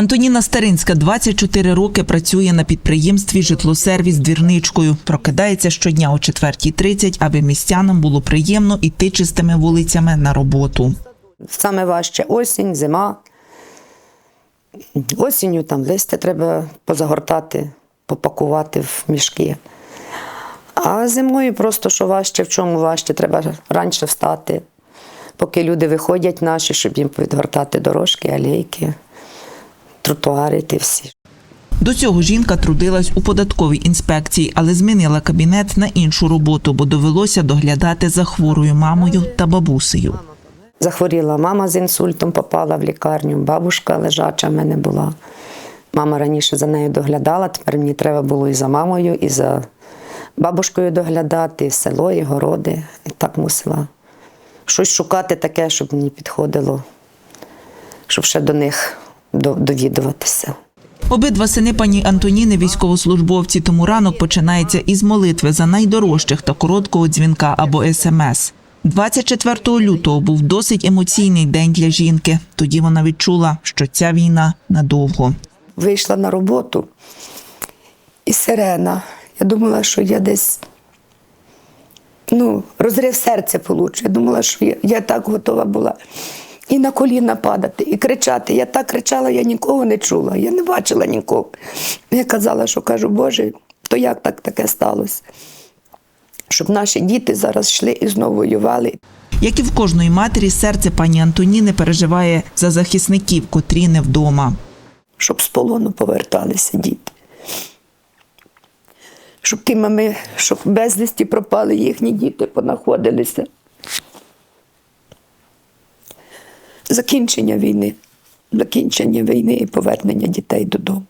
Антоніна Старинська 24 роки працює на підприємстві Житлосервіс двірничкою. Прокидається щодня о 4.30, аби містянам було приємно іти чистими вулицями на роботу. Саме важче осінь, зима. Осінню там листя треба позагортати, попакувати в мішки. А зимою просто що важче, в чому важче, треба раніше встати, поки люди виходять наші, щоб їм відгортати дорожки, алейки, тротуари ті всі. До цього жінка трудилась у податковій інспекції, але змінила кабінет на іншу роботу, бо довелося доглядати за хворою мамою та бабусею. Захворіла мама з інсультом, попала в лікарню, бабушка лежача в мене була. Мама раніше за нею доглядала, тепер мені треба було і за мамою, і за бабушкою доглядати, і село, і городи. І так мусила щось шукати таке, щоб мені підходило, щоб ще до них довідуватися. Обидва сини пані Антоніни військовослужбовці, тому ранок починається із молитви за найдорожчих та короткого дзвінка або смс. 24 лютого був досить емоційний день для жінки. Тоді вона відчула, що ця війна надовго. Вийшла на роботу і сирена. Я думала, що я десь ну, розрив серця получу. Я думала, що я, я так готова була і на коліна падати, і кричати. Я так кричала, я нікого не чула, я не бачила нікого. Я казала, що кажу, Боже, то як так таке сталося? Щоб наші діти зараз йшли і знову воювали. Як і в кожної матері, серце пані Антоніни переживає за захисників, котрі не вдома. щоб з полону поверталися діти. Щоб ті мами, щоб безвісті пропали їхні діти, понаходилися. Закінчення війни. Закінчення війни і повернення дітей додому.